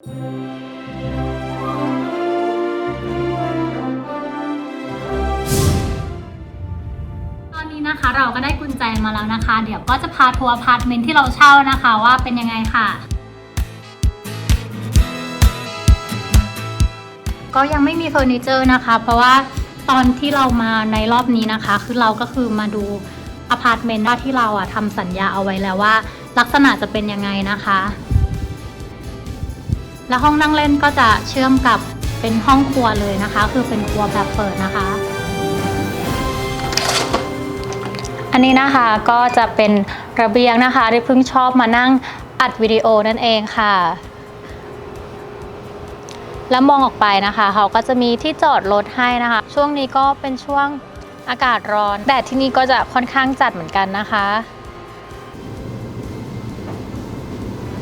ตอนนี้นะคะเราก็ได้กุญแจมาแล้วนะคะ เดี๋ยวก็จะพาทัวร์อพาร์ตเมนต์ที่เราเช่านะคะว่าเป็นยังไงค่ะ ก็ยังไม่มีเฟอร์นิเจอร์นะคะ เพราะว่าตอนที่เรามาในรอบนี้นะคะ คือเราก็คือมาดูอพาร์ตเมนต์ที่เราอะทำสัญญาเอาไว้แล้วว่า ลักษณะจะเป็นยังไงนะคะ และห้องนั่งเล่นก็จะเชื่อมกับเป็นห้องครัวเลยนะคะ คือเป็นครัวแบบเปิดนะคะ อันนี้นะคะก็จะเป็นระเบียงนะคะที่เพิ่งชอบมานั่งอัดวิดีโอนั่นเองค่ะ แล้วมองออกไปนะคะ เขาก็จะมีที่จอดรถให้นะคะ ช่วงนี้ก็เป็นช่วงอากาศร้อนแดดที่นี่ก็จะค่อนข้างจัดเหมือนกันนะคะ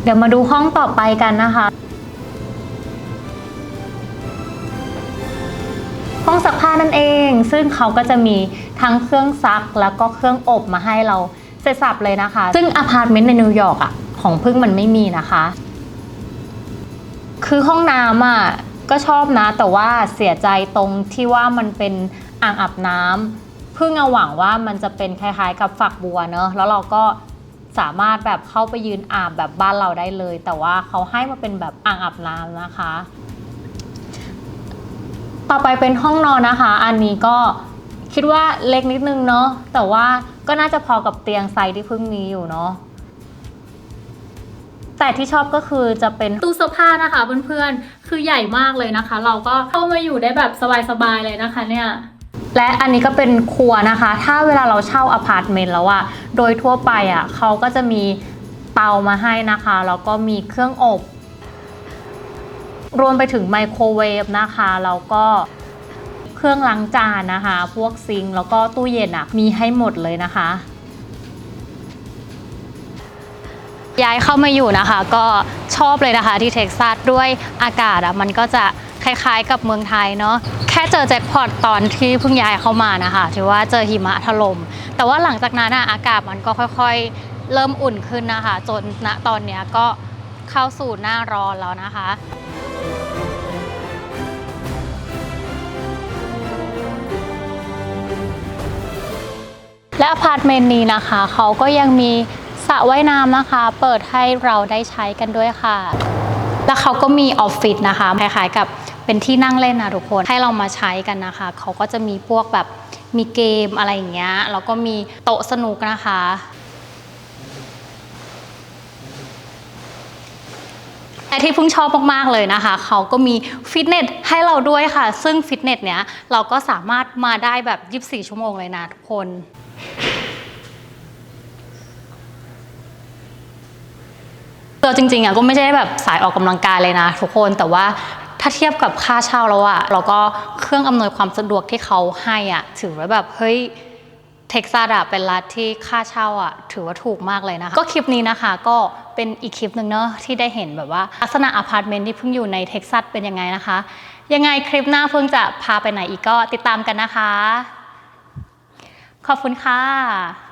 เดี๋ยวมาดูห้องต่อไปกันนะคะ ห้องซักผ้านั่นเอง ซึ่งเขาก็จะมีทั้งเครื่องซักแล้วก็เครื่องอบมาให้เราเสร็จสับเลยนะคะ ซึ่งอพาร์ตเมนต์ในนิวยอร์กอะของพึ่งมันไม่มีนะคะ คือห้องน้ำอะก็ชอบนะ แต่ว่าเสียใจตรงที่ว่ามันเป็นอ่างอาบน้ำพึ่งเอาหวังว่ามันจะเป็นคล้ายๆ กับฝักบัวเนอะแล้วเราก็สามารถแบบเข้าไปยืนอาบแบบบ้านเราได้เลย แต่ว่าเขาให้มาเป็นแบบอ่างอาบน้ำนะคะ ต่อไปเป็นห้องนอนนะคะ อันนี้ก็คิดว่าเล็กนิดนึงเนาะแต่ว่าก็น่าจะพอกับเตียงไซส์ที่เพิ่งมีอยู่เนาะแต่ที่ชอบก็คือจะเป็นตู้เสื้อผ้านะคะเพื่อนๆ คือใหญ่มากเลยนะคะ เราก็เข้ามาอยู่ได้แบบสบายๆเลยนะคะเนี่ย และอันนี้ก็เป็นครัวนะคะ ถ้าเวลาเราเช่าอพาร์ตเมนต์แล้วอะโดยทั่วไปอะเขาก็จะมีเตามาให้นะคะ แล้วก็มีเครื่องอบ รวมไปถึงไมโครเวฟนะคะแล้วก็เครื่องล้างจานนะคะ พวกซิงแล้วก็ตู้เย็นอะมีให้หมดเลยนะคะ ย้ายเข้ามาอยู่นะคะ ก็ชอบเลยนะคะที่เท็กซัสด้วยอากาศอะมันก็จะคล้ายๆกับเมืองไทยเนาะแค่เจอแจ็คพอตตอนที่เพิ่งย้ายเข้ามานะคะถือว่าเจอหิมะถล่มแต่ว่าหลังจากนั้นอะอากาศมันก็ค่อยๆ เริ่มอุ่นขึ้นนะคะ จนณตอนเนี้ยก็เข้าสู่หน้าร้อนแล้วนะคะ พาร์ตเมนต์นี้นะคะ เขาก็ยังมีสระว่ายน้ำนะคะ เปิดให้เราได้ใช้กันด้วยค่ะ แล้วเขาก็มีออฟฟิศนะคะคล้ายๆกับเป็นที่นั่งเล่นนะทุกคนให้เรามาใช้กันนะคะ เขาก็จะมีพวกแบบมีเกมอะไรอย่างเงี้ยแล้วก็มีโต๊ะสนุกนะคะ แต่ที่เพิ่งชอบมากๆเลยนะคะ เขาก็มีฟิตเนสให้เราด้วยค่ะ ซึ่งฟิตเนสเนี้ยเราก็สามารถมาได้แบบ 24 ชั่วโมงเลยนะทุกคนเราจริงๆอะก็ไม่ใช่แบบสายออกกำลังกายเลยนะทุกคนแต่ว่าถ้าเทียบกับค่าเช่าแล้วอะเราก็เครื่องอำนวยความสะดวกที่เขาให้อะถือว่าแบบเฮ้ย เท็กซัสอะเป็นรัฐที่ค่าเช่าอะถือว่าถูกมากเลยนะคะ ก็คลิปนี้นะคะก็เป็นอีกคลิปหนึ่งเนอะที่ได้เห็นแบบว่าลักษณะอพาร์ตเมนต์ที่เพิ่งอยู่ในเท็กซัสเป็นยังไงนะคะ ยังไงคลิปหน้าเพิ่งจะพาไปไหนอีกก็ติดตามกันนะคะ ขอบคุณค่ะ